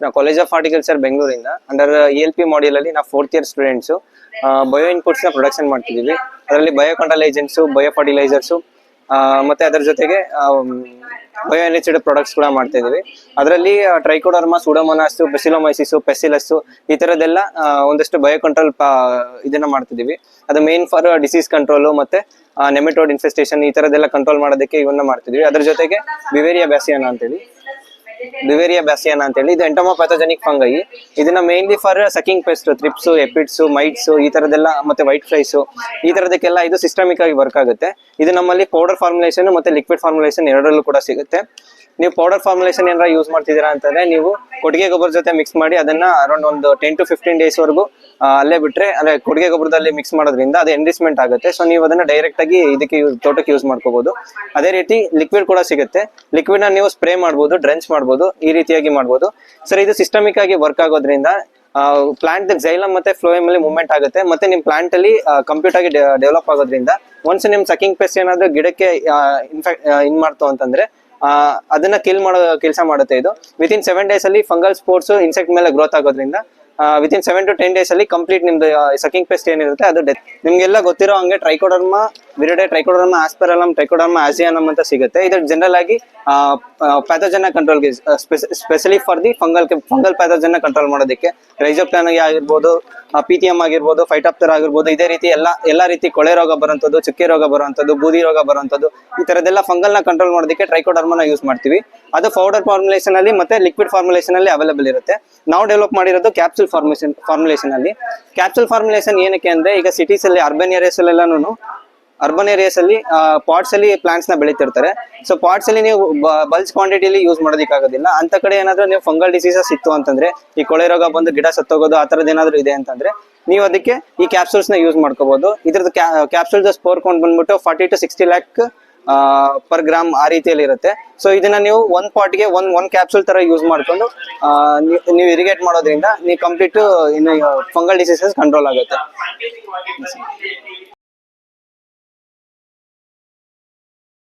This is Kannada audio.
ನಾವು ಕಾಲೇಜ್ ಆಫ್ ಆರ್ಟಿಕಲ್ಚರ್ ಬೆಂಗಳೂರಿಂದ. Under E L P module ಅಲ್ಲಿ ನಾವು ಫೋರ್ತ್ ಇಯರ್ ಸ್ಟೂಡೆಂಟ್ಸ್ ಬಯೋ ಇನ್ಪುಟ್ಸ್ನ ಪ್ರೊಡಕ್ಷನ್ ಮಾಡ್ತಿದೀವಿ ಅದರಲ್ಲಿ bio control agents bio fertilizers ಮತ್ತೆ ಅದರ ಜೊತೆಗೆ ಬಯೋ ಎನ್ಎಚ್ಡ್ ಪ್ರಾಡಕ್ಟ್ಸ್ ಕೂಡ ಮಾಡ್ತಾ ಇದೀವಿ ಅದರಲ್ಲಿ ಟ್ರೈಕೋಡರ್ಮಾ ಸುಡೋಮೋನಾಸ್ ಬೆಸಿಲೋಮೈಸಿಸ್ ಪೆಸಿಲಸ್ಸು ಈ ತರದೆಲ್ಲ ಒಂದಷ್ಟು ಬಯೋ ಕಂಟ್ರೋಲ್ ಇದನ್ನ ಮಾಡ್ತಿದೀವಿ ಅದು ಮೇನ್ ಫಾರ್ ಡಿಸೀಸ್ ಕಂಟ್ರೋಲ್ ಮತ್ತೆ ನೆಮೆಟೋಡ್ ಇನ್ಫೆಸ್ಟೇಷನ್ ಈ ತರದೆಲ್ಲ ಕಂಟ್ರೋಲ್ ಮಾಡೋದಕ್ಕೆ ಇವನ್ನ ಮಾಡ್ತಿದ್ವಿ ಅದ್ರ ಜೊತೆಗೆ ಬಿವೇರಿಯಾ ಬ್ಯಾಸಿಯಾನ ಅಂತೇಳಿ ಬಿವೇರಿಯಾ ಬ್ಯಾಸಿಯಾನ ಅಂತೇಳಿ. ಇದು ಎಂಟಮೋ ಪ್ಯಾಥೋಜೆನಿಕ್ ಫಂಗೈ ಇದನ್ನ mainly for sucking pest thrips aphids mites ಈ ತರದೆಲ್ಲ ಮತ್ತೆ ವೈಟ್ ಫ್ಲೈಸ್ ಈ ತರದಕ್ಕೆಲ್ಲ ಇದು ಸಿಸ್ಟಮಿಕ್ ಆಗಿ ವರ್ಕ್ ಆಗುತ್ತೆ. ಇದು ನಮ್ಮಲ್ಲಿ ಪೌಡರ್ ಫಾರ್ಮುಲೇಷನ್ ಮತ್ತೆ ಲಿಕ್ವಿಡ್ ಫಾರ್ಮುಲೇಷನ್ ಎರಡರಲ್ಲೂ ಕೂಡ ಸಿಗುತ್ತೆ. ನೀವು ಪೌಡರ್ ಫಾರ್ಮುಲೇಷನ್ ಏನಾರ ಯೂಸ್ ಮಾಡ್ತಿದ್ದೀರಾ ಅಂತಂದ್ರೆ ನೀವು ಕೊಟ್ಟಿಗೆ ಗೊಬ್ಬರ ಜೊತೆ ಮಿಕ್ಸ್ ಮಾಡಿ ಅದನ್ನ ಅರೌಂಡ್ ಒಂದು ಟೆನ್ ಟು ಫಿಫ್ಟೀನ್ ಡೇಸ್ ವರೆಗೂ ಅಲ್ಲೇ ಬಿಟ್ರೆ, ಅಂದ್ರೆ ಕೊಟ್ಟಿಗೆ ಗೊಬ್ಬರದಲ್ಲಿ ಮಿಕ್ಸ್ ಮಾಡೋದ್ರಿಂದ ಅದು ಎನ್ರಿಚ್ಮೆಂಟ್ ಆಗುತ್ತೆ. ಸೊ ನೀವು ಅದನ್ನ ಡೈರೆಕ್ಟ್ ಆಗಿ ಇದಕ್ಕೆ ಯೂಸ್ ತೋಟಕ್ಕೆ ಯೂಸ್ ಮಾಡ್ಕೋಬಹುದು ಅದೇ ರೀತಿ ಲಿಕ್ವಿಡ್ ಕೂಡ ಸಿಗುತ್ತೆ. ಲಿಕ್ವಿಡ್ನ ನೀವು ಸ್ಪ್ರೇ ಮಾಡಬಹುದು ಡ್ರೆಂಚ್ ಮಾಡಬಹುದು ಈ ರೀತಿಯಾಗಿ ಮಾಡಬಹುದು ಸರ್ ಇದು ಸಿಸ್ಟಮಿಕ್ ಆಗಿ ವರ್ಕ್ ಆಗೋದ್ರಿಂದ ಪ್ಲಾಂಟ್ ಜೈಲಮ್ ಮತ್ತೆ ಫ್ಲೋಯಮ್ ಅಲ್ಲಿ ಮೂವ್ಮೆಂಟ್ ಆಗುತ್ತೆ. ಮತ್ತೆ ನಿಮ್ ಪ್ಲಾಂಟ್ ಅಲ್ಲಿ ಕಂಪ್ಯೂಟ್ ಆಗಿ ಡೆವಲಪ್ ಆಗೋದ್ರಿಂದ ಒನ್ಸ್ ನಿಮ್ ಸಕಿಂಗ್ ಪೆಸ್ಟ್ ಏನಾದ್ರು ಗಿಡಕ್ಕೆ ಇನ್ಫೆಕ್ಟ್ ಇನ್ ಮಾಡ್ತು ಅಂತಂದ್ರೆ ಅದನ್ನ ಕಿಲ್ ಮಾಡೋ, ಕೆಲಸ ಮಾಡುತ್ತೆ ಇದು. ವಿತಿನ್ ಸೆವೆನ್ ಡೇಸ್ ಅಲ್ಲಿ ಫಂಗಲ್ ಸ್ಪೋರ್ಟ್ಸ್ ಇನ್ಸೆಕ್ಟ್ ಮೇಲೆ ಗ್ರೋತ್ ಆಗೋದ್ರಿಂದ within seven to ten days ಅಲ್ಲಿ ಕಂಪ್ಲೀಟ್ ನಿಮ್ದು ಸಕಿಂಗ್ ಪೆಸ್ಟ್ ಏನಿರುತ್ತೆ ಅದು ಡೆತ್ ನಿಮ್ಗೆಲ್ಲ ಗೊತ್ತಿರೋ ಹಂಗೆ Trichoderma viride Trichoderma asperellum Trichoderma asianum ಅಂತ ಸಿಗುತ್ತೆ. ಇದು ಜನರಲ್ ಆಗಿ pathogen ಕಂಟ್ರೋಲ್ಗೆ specially for the fungal fungal pathogen control ಮಾಡೋದಕ್ಕೆ. ರೈಜೋಪ್ಲಾನ್ ಆಗಿರ್ಬೋದು ಪಿಟಿಎಂ ಆಗಿರ್ಬೋದು ಫೈಟಾಪ್ತರ್ ಆಗಿರ್ಬೋದು, ಇದೇ ರೀತಿ ಎಲ್ಲ, ಎಲ್ಲಾ ರೀತಿ ಕೊಳೆ ರೋಗ ಬರುವಂಥದ್ದು, ಚುಕ್ಕೆ ರೋಗ ಬರುವಂಥದ್ದು, ಬೂದಿ ರೋಗ ಬರುವಂಥದ್ದು, ಈ ತರದೆಲ್ಲ ಫಂಗಲ್ನ ಕಂಟ್ರೋಲ್ ಮಾಡೋದಕ್ಕೆ ಟ್ರೈಕೋಡರ್ಮನ ಯೂಸ್ ಮಾಡ್ತೀವಿ. ಅದು ಪೌಡರ್ ಫಾರ್ಮುಲೇಷನ್ ಅಲ್ಲಿ ಮತ್ತೆ ಲಿಕ್ವಿಡ್ ಫಾರ್ಮುಲೇಷನ್ ಅಲ್ಲಿ ಅವೈಲೇಬಲ್ ಇರುತ್ತೆ. ನಾವು ಡೆವಲಪ್ ಮಾಡಿರೋದು ಕ್ಯಾಪ್ಸುಲ್ ಫಾರ್ಮುಲೇಷನ್ ಫಾರ್ಮುಲೇಷನ್ ಅಲ್ಲಿ. ಕ್ಯಾಪ್ಸುಲ್ ಫಾರ್ಮುಲೇಷನ್ ಏನಕ್ಕೆ ಅಂದ್ರೆ ಈಗ ಸಿಟೀಸ್ ಅಲ್ಲಿ ಅರ್ಬನ್ ಏರಿಯಾಸ್ ಅಲ್ಲೆಲ್ಲಾನು ಅರ್ಬನ್ ಏರಿಯಾಸ್ ಅಲ್ಲಿ ಪಾಟ್ಸ್ ಅಲ್ಲಿ ಪ್ಲಾಂಟ್ಸ್ನ ಬೆಳೀತಿರ್ತಾರೆ. ಸೊ ಪಾಟ್ಸ್ ಅಲ್ಲಿ ನೀವು ಬಲ್ಸ್ ಕ್ವಾಂಟಿಟಿಲಿ ಯೂಸ್ ಮಾಡೋದಕ್ಕಾಗೋದಿಲ್ಲ. ಅಂತ ಕಡೆ ಏನಾದ್ರೂ ನೀವು ಫಂಗಲ್ ಡಿಸೀಸಸ್ ಇತ್ತು ಅಂತಂದ್ರೆ, ಈ ಕೊಳೆ ರೋಗ ಬಂದು ಗಿಡ ಸತ್ತೋಗೋದು, ಆ ತರದ್ ಏನಾದ್ರು ಇದೆ ಅಂತಂದ್ರೆ, ನೀವು ಅದಕ್ಕೆ ಈ ಕ್ಯಾಪ್ಸೂಲ್ಸ್ನ ಯೂಸ್ ಮಾಡ್ಕೋಬಹುದು ಇದ್ರದ್ದು ಕ್ಯಾಪ್ಸೂಲ್ ಸ್ಪೋರ್ ಕೊಂಡು ಬಂದ್ಬಿಟ್ಟು forty to sixty lakh per gram ಆ ರೀತಿಯಲ್ಲಿ ಇರುತ್ತೆ. ಸೊ ಇದನ್ನ ನೀವು ಒಂದ್ ಪಾಟ್ಗೆ ಒನ್ ಒನ್ ಕ್ಯಾಪ್ಸೂಲ್ ತರ ಯೂಸ್ ಮಾಡ್ಕೊಂಡು ನೀವು ಇರಿಗೇಟ್ ಮಾಡೋದ್ರಿಂದ, ನೀವು ಕಂಪ್ಲೀಟ್ ಇನ್ನು ಫಂಗಲ್ ಡಿಸೀಸಸ್ ಕಂಟ್ರೋಲ್ ಆಗುತ್ತೆ.